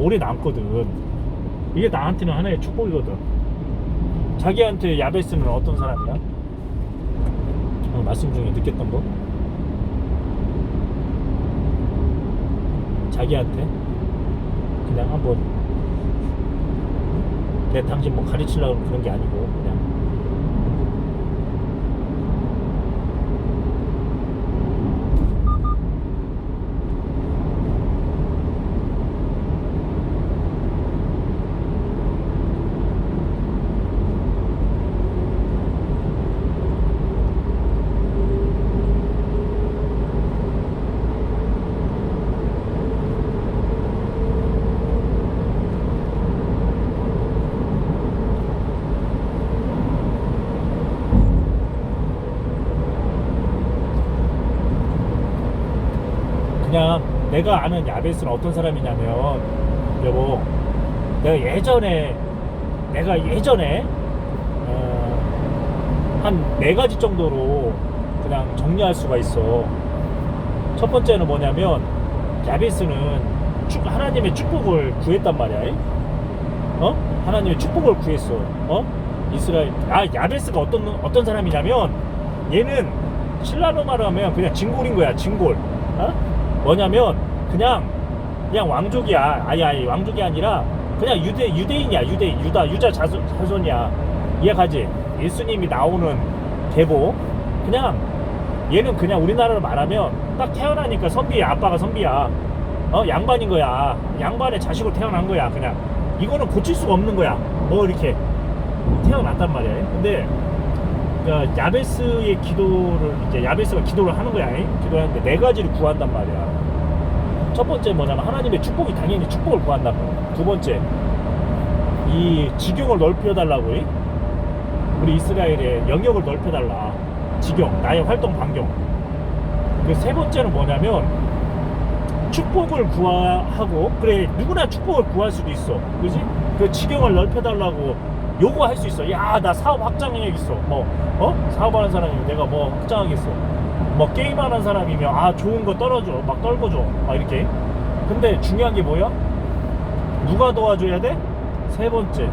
오래 남거든. 이게 나한테는 하나의 축복이거든. 자기한테 야베스는 어떤 사람이야? 어, 말씀 중에 느꼈던 거? 자기한테 그냥 한번 내 당신 뭐 가르치려고 그런 게 아니고 그냥 그냥 내가 아는 야베스는 어떤 사람이냐면 여보 내가 예전에 내가 예전에 어, 한네 가지 정도로 그냥 정리할 수가 있어 첫 번째는 뭐냐면 야베스는 축- 하나님의 축복을 구했단 말이야 어? 하나님의 축복을 구했어 어? 이스라엘 아 야베스가 어떤 어떤 사람이냐면 얘는 신라로 말하면 그냥 진골인 거야 진골 어? 뭐냐면 그냥 그냥 왕족이야 아니 아니 왕족이 아니라 그냥 유대 유대인이야 유대 유다 유자 자손, 자손이야. 이해가지? 예수님이 나오는 계보. 그냥 얘는 그냥 우리나라로 말하면 딱 태어나니까 선비야 아빠가 선비야. 어 양반인 거야. 양반의 자식으로 태어난 거야 그냥. 이거는 고칠 수가 없는 거야. 뭐 이렇게 태어났단 말이야. 근데 그러니까 야베스의 기도를 이제 야베스가 기도를 하는 거야. 잉? 기도하는데 네 가지를 구한단 말이야. 첫 번째 뭐냐면 하나님의 축복이 당연히 축복을 구한단 말이야. 두 번째 이 지경을 넓혀 달라고 잉? 우리 이스라엘의 영역을 넓혀 달라. 지경 나의 활동 반경. 그 세 번째는 뭐냐면 축복을 구하고 그래 누구나 축복을 구할 수도 있어. 그지? 그 지경을 넓혀 달라고 요구할 수 있어. 야, 나 사업 확장해야겠어. 뭐, 어? 사업하는 사람이면 내가 뭐 확장하겠어. 뭐 게임하는 사람이면 아 좋은 거 떨어져, 막 떨궈줘, 막 이렇게. 근데 중요한 게 뭐야? 누가 도와줘야 돼? 세 번째,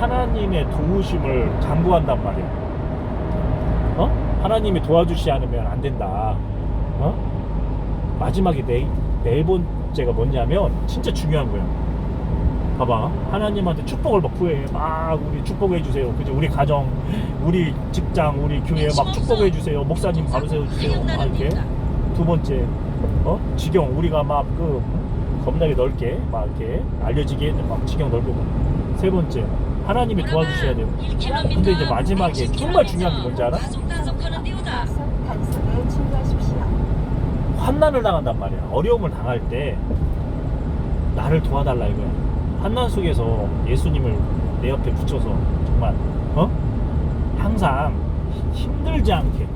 하나님의 도우심을 강구한단 말이야. 어? 하나님이 도와주시 않으면 안 된다. 어? 마지막에 네, 네 번째가 뭐냐면 진짜 중요한 거야. 봐봐. 하나님한테 축복을 막 구해. 막 우리 축복해 주세요. 그죠? 우리 가정 우리 직장 우리 교회 막 축복해 주세요. 목사님 바로 세워 주세요. 막 이렇게. 두 번째 어? 지경 우리가 막 그 겁나게 넓게 막 이렇게 알려지게 막 지경 넓고. 세 번째 하나님이 도와주셔야 돼요. 근데 이제 마지막에 정말 중요한 게 뭔지 알아. 환난을 당한단 말이야. 어려움을 당할 때 나를 도와달라 이거야 환난 속에서 예수님을 내 옆에 붙여서 정말 어? 항상 힘들지 않게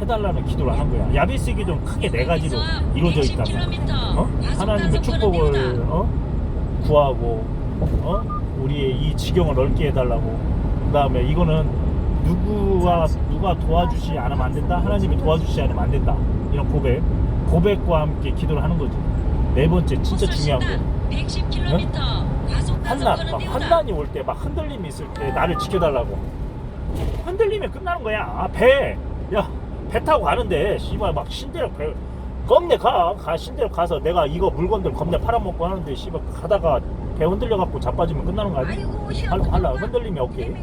해달라는 기도를 하는 거야. 야베스 기도는 크게 네 가지로 이루어져 있단 말이야 어? 하나님의 축복을 어? 구하고 어? 우리의 이 지경을 넓게 해달라고. 그 다음에 이거는 누구와 누가 도와주시 않으면 안 된다? 하나님이 도와주시 않으면 안 된다. 이런 고백. 고백과 함께 기도를 하는 거지 네 번째 진짜 중요한 거. 110km 환난 막 환난이 올 때 막 흔들림이 있을 때 나를 지켜달라고. 흔들리면 끝나는 거야. 아, 배야배 타고 가는데 씨발 막 신대로 배 겁내 가, 가 신대로 가서 내가 이거 물건들 겁내 팔아먹고 하는데 씨발 가다가 배 흔들려 갖고 자빠지면 끝나는 거 아니야? 할라. 할라 흔들림이 없게.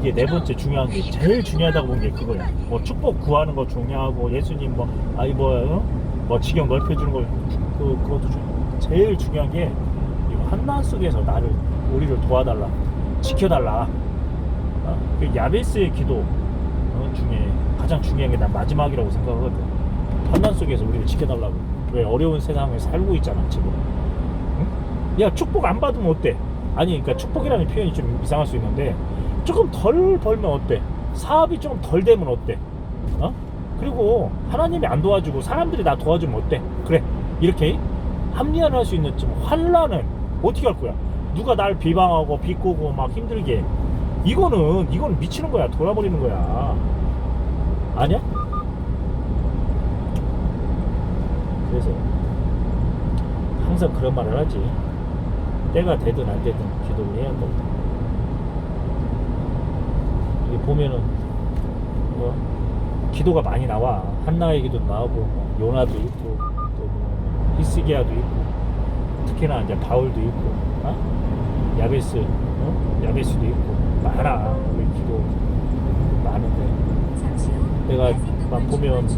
이게 네 번째 중요한 게 제일 중요하다고 본 게 그거야. 뭐 축복 구하는 거 중요하고 예수님 뭐 아이 뭐, 어? 뭐 지경 넓혀주는 거 그, 그것도 중 제일 중요한 게이 환난 속에서 나를 우리를 도와달라, 지켜달라. 어? 그 야베스의 기도 어, 중에 가장 중요한 게 난 마지막이라고 생각하거든. 환난 속에서 우리를 지켜달라고. 왜 어려운 세상에 살고 있잖아 지금. 응? 야 축복 안 받으면 어때? 아니 그러니까 축복이라는 표현이 좀 이상할 수 있는데 조금 덜 벌면 어때? 사업이 좀덜 되면 어때? 어? 그리고 하나님이 안 도와주고 사람들이 나 도와주면 어때? 그래 이렇게 합리화를 할 수 있는 좀 환란은 어떻게 할 거야? 누가 날 비방하고 비꼬고 막 힘들게 이거는 이거는 미치는 거야 돌아버리는 거야 아니야? 항상 그런 말을 하지. 때가 되든 안 되든 기도를 해야 한다고. 보면은 뭐 기도가 많이 나와 한나의 기도 나오고 뭐 요나도 있고 또뭐 히스기야도 있고 특히나 이제 바울도 있고 어? 야베스 어? 야베스도 있고 많아 우리 기도 많은데 내가 막 보면